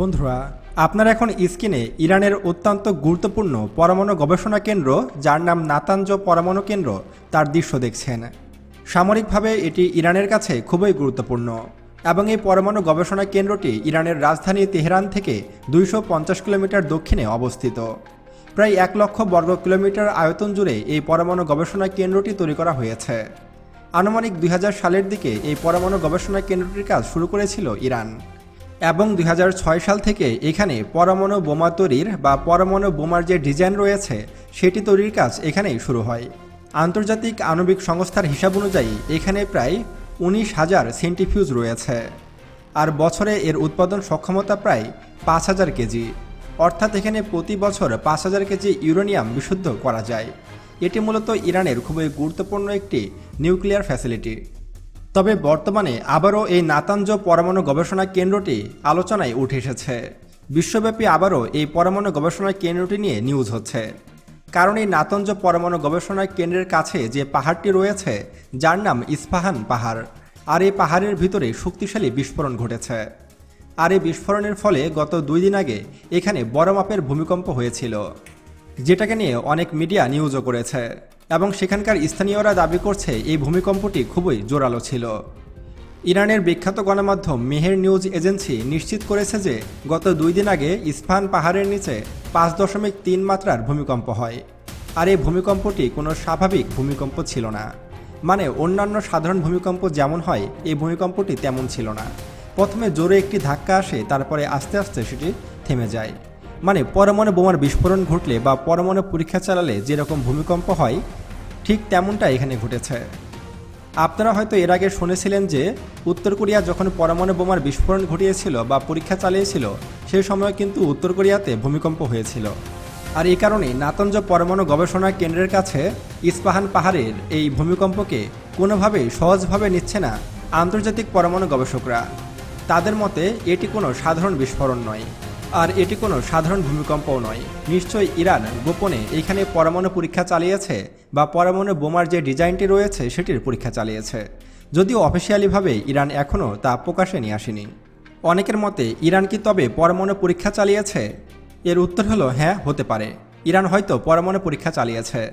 বন্ধুরা, আপনারা এখন স্ক্রিনে ইরানের অত্যন্ত গুরুত্বপূর্ণ পরমাণু গবেষণা কেন্দ্র, যার নাম নাতাঞ্জ পরমাণু কেন্দ্র, তার দৃশ্য দেখছেন। সামরিকভাবে এটি ইরানের কাছে খুবই গুরুত্বপূর্ণ, এবং এই পরমাণু গবেষণা কেন্দ্রটি ইরানের রাজধানী তেহরান থেকে দুইশো পঞ্চাশ কিলোমিটার দক্ষিণে অবস্থিত। প্রায় এক লক্ষ বর্গ কিলোমিটার আয়তন জুড়ে এই পরমাণু গবেষণা কেন্দ্রটি তৈরি করা হয়েছে। আনুমানিক দুই হাজার সালের দিকে এই পরমাণু গবেষণা কেন্দ্রটির কাজ শুরু করেছিল ইরান। এবং দু হাজার ছয় সাল থেকে এখানে পরমাণু বোমা তৈরির বা পরমাণু বোমার যে ডিজাইন রয়েছে, সেটি তৈরির কাজ এখানেই শুরু হয়। আন্তর্জাতিক আণবিক সংস্থার হিসাব অনুযায়ী এখানে প্রায় উনিশ হাজার সেন্টিফিউজ রয়েছে, আর বছরে এর উৎপাদন সক্ষমতা প্রায় পাঁচ হাজার কেজি। অর্থাৎ এখানে প্রতি বছর পাঁচ হাজার কেজি ইউরেনিয়াম বিশুদ্ধ করা যায়। এটি মূলত ইরানের খুবই গুরুত্বপূর্ণ একটি নিউক্লিয়ার ফ্যাসিলিটি। তবে বর্তমানে আবারও এই নাতাঞ্জ পরমাণু গবেষণা কেন্দ্রটি আলোচনায় উঠে এসেছে। বিশ্বব্যাপী আবারও এই পরমাণু গবেষণা কেন্দ্রটি নিয়ে নিউজ হচ্ছে। কারণ এই নাতঞ্জ পরমাণু গবেষণা কেন্দ্রের কাছে যে পাহাড়টি রয়েছে, যার নাম ইস্পাহান পাহাড়, আর এই পাহাড়ের ভিতরে শক্তিশালী বিস্ফোরণ ঘটেছে। আর এই বিস্ফোরণের ফলে গত দুই দিন আগে এখানে বড় মাপের ভূমিকম্প হয়েছিল, যেটাকে নিয়ে অনেক মিডিয়া নিউজও করেছে। এবং সেখানকার স্থানীয়রা দাবি করছে এই ভূমিকম্পটি খুবই জোরালো ছিল। ইরানের বিখ্যাত গণমাধ্যম মেহের নিউজ এজেন্সি নিশ্চিত করেছে যে গত দুই দিন আগে ইস্পাহান পাহাড়ের নিচে পাঁচ দশমিক তিন মাত্রার ভূমিকম্প হয়। আর এই ভূমিকম্পটি কোনো স্বাভাবিক ভূমিকম্প ছিল না। মানে অন্যান্য সাধারণ ভূমিকম্প যেমন হয়, এই ভূমিকম্পটি তেমন ছিল না। প্রথমে জোরে একটি ধাক্কা আসে, তারপরে আস্তে আস্তে সেটি থেমে যায়। মানে পরমাণু বোমার বিস্ফোরণ ঘটলে বা পরমাণু পরীক্ষা চালালে যেরকম ভূমিকম্প হয়, ঠিক তেমনটা এখানে ঘটেছে। আপনারা হয়তো এর আগে শুনেছিলেন যে, উত্তর কোরিয়া যখন পরমাণু বোমার বিস্ফোরণ ঘটিয়েছিল বা পরীক্ষা চালিয়েছিল, সেই সময় কিন্তু উত্তর কোরিয়াতে ভূমিকম্প হয়েছিল। আর এই কারণে নাতঞ্জ পরমাণু গবেষণা কেন্দ্রের কাছে ইস্পাহান পাহাড়ের এই ভূমিকম্পকে কোনোভাবেই সহজভাবে নিচ্ছে না আন্তর্জাতিক পরমাণু গবেষকরা। তাদের মতে, এটি কোনো সাধারণ বিস্ফোরণ নয়। আর এটি কোনো সাধারণ ভূমিকম্পও নয়। নিশ্চয়ই ইরান গোপনে এখানে পরমাণু পরীক্ষা চালিয়েছে বা পরমাণু বোমার যে ডিজাইনটি রয়েছে সেটির পরীক্ষা চালিয়েছে। যদিও অফিসিয়ালিভাবে ইরান এখনও তা প্রকাশে নিয়ে আসেনি। অনেকের মতে ইরান কি তবে পরমাণু পরীক্ষা চালিয়েছে? এর উত্তর হলো হ্যাঁ হতে পারে। ইরান হয়তো পরমাণু পরীক্ষা চালিয়েছে।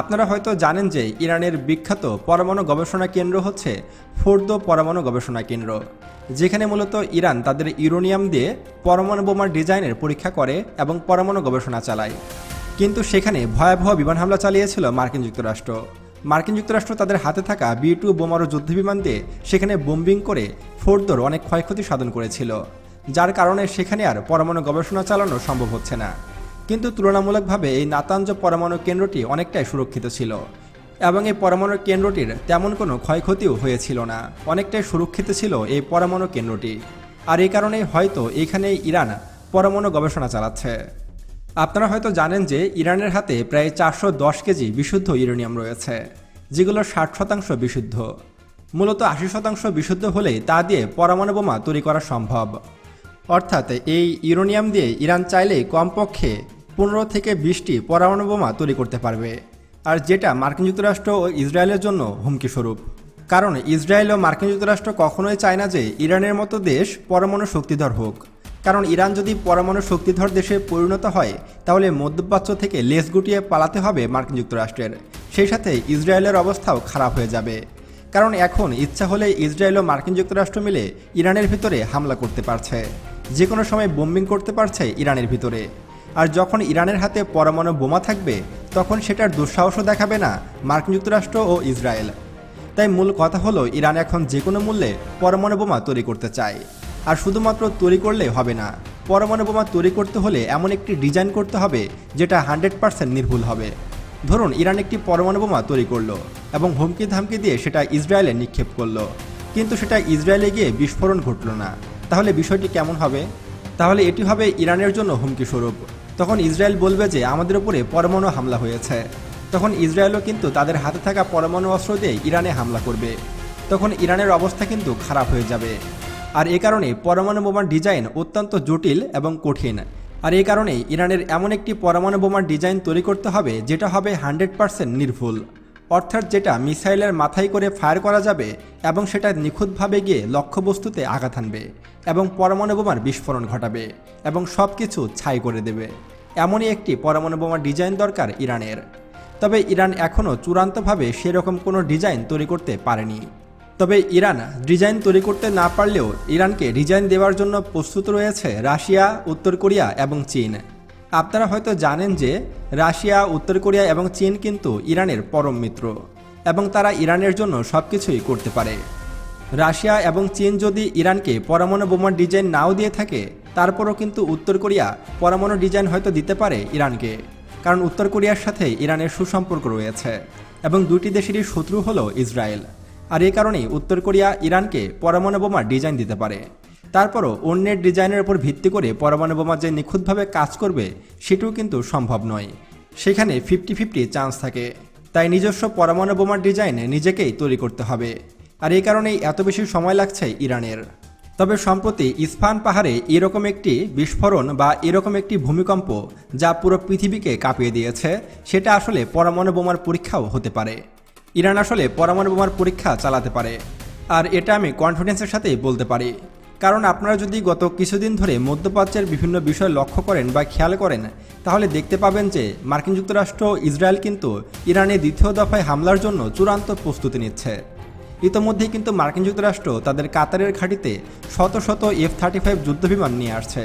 আপনারা হয়তো জানেন যে ইরানের বিখ্যাত পরমাণু গবেষণা কেন্দ্র হচ্ছে ফোর্দো পরমাণু গবেষণা কেন্দ্র, যেখানে মূলত ইরান তাদের ইউরোনিয়াম দিয়ে পরমাণু বোমার ডিজাইনের পরীক্ষা করে এবং পরমাণু গবেষণা চালায়। কিন্তু সেখানে ভয়াবহ বিমান হামলা চালিয়েছিল মার্কিন যুক্তরাষ্ট্র। মার্কিন যুক্তরাষ্ট্র তাদের হাতে থাকা বি টু বোমারু যুদ্ধবিমান দিয়ে সেখানে বোম্বিং করে ফোর্দোর অনেক ক্ষয়ক্ষতি সাধন করেছিল, যার কারণে সেখানে আর পরমাণু গবেষণা চালানো সম্ভব হচ্ছে না। কিন্তু তুলনামূলকভাবে এই নাতাঞ্জ পরমাণু কেন্দ্রটি অনেকটাই সুরক্ষিত ছিল। এবং এই পরমাণু কেন্দ্রটির তেমন কোনো ক্ষয়ক্ষতিও হয়েছিল না। অনেকটাই সুরক্ষিত ছিল এই পরমাণু কেন্দ্রটি। আর এই কারণে হয়তো এইখানে ইরান পরমাণু গবেষণা চালাচ্ছে। আপনারা হয়তো জানেন যে ইরানের হাতে প্রায় চারশো দশ কেজি বিশুদ্ধ ইউরেনিয়াম রয়েছে, যেগুলো ষাট শতাংশ বিশুদ্ধ। মূলত আশি শতাংশ বিশুদ্ধ হলেই তা দিয়ে পরমাণু বোমা তৈরি করা সম্ভব। অর্থাৎ এই ইউরেনিয়াম দিয়ে ইরান চাইলে কমপক্ষে পনেরো থেকে বিশটি পরমাণু বোমা তৈরি করতে পারবে। আর যেটা মার্কিন যুক্তরাষ্ট্র ও ইসরায়েলের জন্য হুমকি স্বরূপ। কারণ ইসরায়েল ও মার্কিন যুক্তরাষ্ট্র কখনোই চায় না যে ইরানের মতো দেশ পরমাণু শক্তিধর হোক। কারণ ইরান যদি পরমাণু শক্তিধর দেশে পরিণত হয়, তাহলে মধ্যপ্রাচ্য থেকে লেস গুটিয়ে পালাতে হবে মার্কিন যুক্তরাষ্ট্রের। সেই সাথে ইসরায়েলের অবস্থাও খারাপ হয়ে যাবে। কারণ এখন ইচ্ছা হলে ইসরায়েল ও মার্কিন যুক্তরাষ্ট্র মিলে ইরানের ভিতরে হামলা করতে পারছে। যে কোনো সময় বোম্বিং করতে পারছে ইরানের ভিতরে। আর যখন ইরানের হাতে পরমাণু বোমা থাকবে, তখন সেটার দুঃসাহসও দেখাবে না মার্কিন যুক্তরাষ্ট্র ও ইসরায়েল। তাই মূল কথা হলো, ইরান এখন যে কোনো মূল্যে পরমাণু বোমা তৈরি করতে চায়। আর শুধুমাত্র তৈরি করলে হবে না, পরমাণু বোমা তৈরি করতে হলে এমন একটি ডিজাইন করতে হবে, যেটা হান্ড্রেড পার্সেন্ট নির্ভুল হবে। ধরুন, ইরান একটি পরমাণু বোমা তৈরি করল এবং হুমকি ধামকি দিয়ে সেটা ইসরায়েলে নিক্ষেপ করল। কিন্তু সেটা ইসরায়েলে গিয়ে বিস্ফোরণ ঘটল না। তাহলে বিষয়টি কেমন হবে? তাহলে এটি হবে ইরানের জন্য হুমকি স্বরূপ তখন ইসরায়েল বলবে যে আমাদের উপরে পরমাণু হামলা হয়েছে। তখন ইসরায়েলও কিন্তু তাদের হাতে থাকা পরমাণু অস্ত্র দিয়ে ইরানে হামলা করবে। তখন ইরানের অবস্থা কিন্তু খারাপ হয়ে যাবে। আর এ কারণে পরমাণু বোমার ডিজাইন অত্যন্ত জটিল এবং কঠিন। আর এই কারণে ইরানের এমন একটি পরমাণু বোমার ডিজাইন তৈরি করতে হবে, যেটা হবে হান্ড্রেড পার্সেন্ট নির্ভুল। অর্থাৎ যেটা মিসাইলের মাথায় করে ফায়ার করা যাবে এবং সেটা নিখুঁতভাবে গিয়ে লক্ষ্যবস্তুতে আঘাত আনবে এবং পরমাণু বোমার বিস্ফোরণ ঘটাবে এবং সব কিছু ছাই করে দেবে। এমনই একটি পরমাণু বোমার ডিজাইন দরকার ইরানের। তবে ইরান এখনও চূড়ান্তভাবে সেরকম কোনো ডিজাইন তৈরি করতে পারেনি। তবে ইরান ডিজাইন তৈরি করতে না পারলেও ইরানকে ডিজাইন দেওয়ার জন্য প্রস্তুত রয়েছে রাশিয়া, উত্তর কোরিয়া এবং চীন। আপনারা হয়তো জানেন যে রাশিয়া, উত্তর কোরিয়া এবং চীন কিন্তু ইরানের পরম মিত্র এবং তারা ইরানের জন্য সব কিছুই করতে পারে। রাশিয়া এবং চীন যদি ইরানকে পরমাণু বোমার ডিজাইন নাও দিয়ে থাকে, তারপরও কিন্তু উত্তর কোরিয়া পরমাণু ডিজাইন হয়তো দিতে পারে ইরানকে, কারণ উত্তর কোরিয়ার সাথে ইরানের সুসম্পর্ক রয়েছে এবং দুটি দেশেরই শত্রু হলো ইসরায়েল। আর এই কারণেই উত্তর কোরিয়া ইরানকে পরমাণু বোমার ডিজাইন দিতে পারে। তারপরও অন্যের ডিজাইনের উপর ভিত্তি করে পরমাণু বোমা যে নিখুঁতভাবে কাজ করবে, সেটিও কিন্তু সম্ভব নয়। সেখানে ফিফটি ফিফটি চান্স থাকে। তাই নিজস্ব পরমাণু বোমার ডিজাইন নিজেকেই তৈরি করতে হবে। আর এই কারণেই এত বেশি সময় লাগছে ইরানের। তবে সম্প্রতি ইস্ফান পাহাড়ে এরকম একটি বিস্ফোরণ বা এরকম একটি ভূমিকম্প যা পুরো পৃথিবীকে কাঁপিয়ে দিয়েছে, সেটা আসলে পরমাণু বোমার পরীক্ষাও হতে পারে। ইরান আসলে পরমাণু বোমার পরীক্ষা চালাতে পারে। আর এটা আমি কনফিডেন্সের সাথেই বলতে পারি। কারণ আপনারা যদি গত কিছুদিন ধরে মধ্যপ্রাচ্যের বিভিন্ন বিষয় লক্ষ্য করেন বা খেয়াল করেন, তাহলে দেখতে পাবেন যে মার্কিন যুক্তরাষ্ট্র ইসরায়েল কিন্তু ইরানে দ্বিতীয় দফায় হামলার জন্য চূড়ান্ত প্রস্তুতি নিচ্ছে। ইতোমধ্যেই কিন্তু মার্কিন যুক্তরাষ্ট্র তাদের কাতারের ঘাঁটিতে শত শত এফ থার্টি ফাইভ যুদ্ধবিমান নিয়ে আসছে।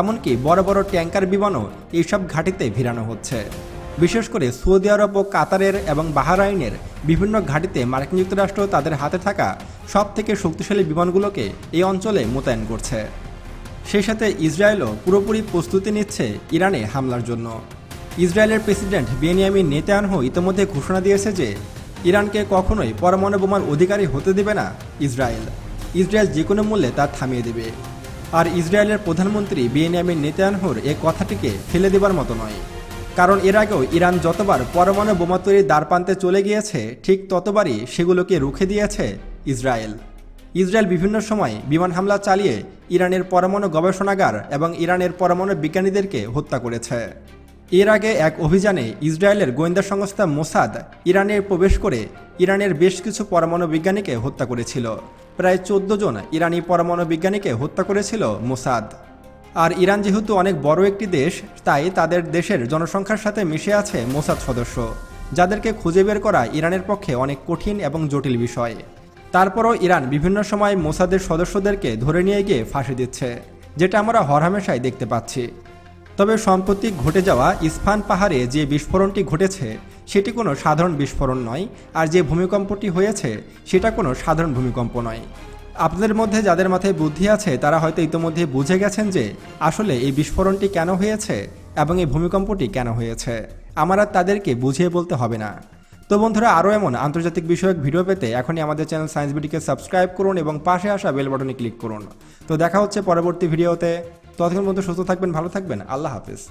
এমনকি বড় বড় ট্যাঙ্কার বিমানও এইসব ঘাঁটিতে ভিড়ানো হচ্ছে। বিশেষ করে সৌদি আরব ও কাতারের এবং বাহারাইনের বিভিন্ন ঘাঁটিতে মার্কিন যুক্তরাষ্ট্র তাদের হাতে থাকা সব থেকে শক্তিশালী বিমানগুলোকে এই অঞ্চলে মোতায়েন করছে। সেই সাথে ইসরায়েলও পুরোপুরি প্রস্তুতি নিচ্ছে ইরানে হামলার জন্য। ইসরায়েলের প্রেসিডেন্ট বেনিয়ামিন নেতানহু ইতিমধ্যে ঘোষণা দিয়েছে যে, ইরানকে কখনোই পরমাণু বোমার অধিকারী হতে দেবে না ইসরায়েল। ইসরায়েল যে কোনো মূল্যে তা থামিয়ে দেবে। আর ইসরায়েলের প্রধানমন্ত্রী বেনিয়ামিন নেতানহুর এ কথাটিকে ফেলে দেবার মতো নয়। কারণ এর আগেও ইরান যতবার পরমাণু বোমা তৈরির দ্বারপ্রান্তে চলে গিয়েছে, ঠিক ততবারই সেগুলোকে রুখে দিয়েছে ইসরায়েল। ইসরায়েল বিভিন্ন সময় বিমান হামলা চালিয়ে ইরানের পরমাণু গবেষণাগার এবং ইরানের পরমাণু বিজ্ঞানীদেরকে হত্যা করেছে। এর আগে এক অভিযানে ইসরায়েলের গোয়েন্দা সংস্থা মোসাদ ইরানে প্রবেশ করে ইরানের বেশ কিছু পরমাণু বিজ্ঞানীকে হত্যা করেছিল। প্রায় চোদ্দ জন ইরানি পরমাণু বিজ্ঞানীকে হত্যা করেছিল মোসাদ। আর ইরান যেহেতু অনেক বড় একটি দেশ, তাই তাদের দেশের জনসংখ্যার সাথে মিশে আছে মোসাদ সদস্য, যাদেরকে খুঁজে বের করা ইরানের পক্ষে অনেক কঠিন এবং জটিল বিষয়। তারপরও ইরান বিভিন্ন সময় মোসাদের সদস্যদেরকে ধরে নিয়ে গিয়ে ফাঁসি দিচ্ছে, যেটা আমরা হরহামেশাই দেখতে পাচ্ছি। তবে সম্প্রতি ঘটে যাওয়া ইস্ফান পাহাড়ে যে বিস্ফোরণটি ঘটেছে, সেটি কোনো সাধারণ বিস্ফোরণ নয়, আর যে ভূমিকম্পটি হয়েছে, সেটা কোনো সাধারণ ভূমিকম্প নয়। আপনাদের মধ্যে যাদের মাথায় বুদ্ধি আছে, তারা হয়তো ইতোমধ্যে বুঝে গেছেন যে আসলে এই বিস্ফোরণটি কেন হয়েছে এবং এই ভূমিকম্পটি কেন হয়েছে। আমার আর তাদেরকে বুঝিয়ে বলতে হবে না। তো বন্ধুরা, আরও এমন আন্তর্জাতিক বিষয়ক ভিডিও পেতে এখনই আমাদের চ্যানেল সায়েন্স বিডিকে সাবস্ক্রাইব করুন এবং পাশে আসা বেল বাটনে ক্লিক করুন। তো দেখা হচ্ছে পরবর্তী ভিডিওতে। ততক্ষণ পর্যন্ত সুস্থ থাকবেন, ভালো থাকবেন। আল্লাহ হাফিজ।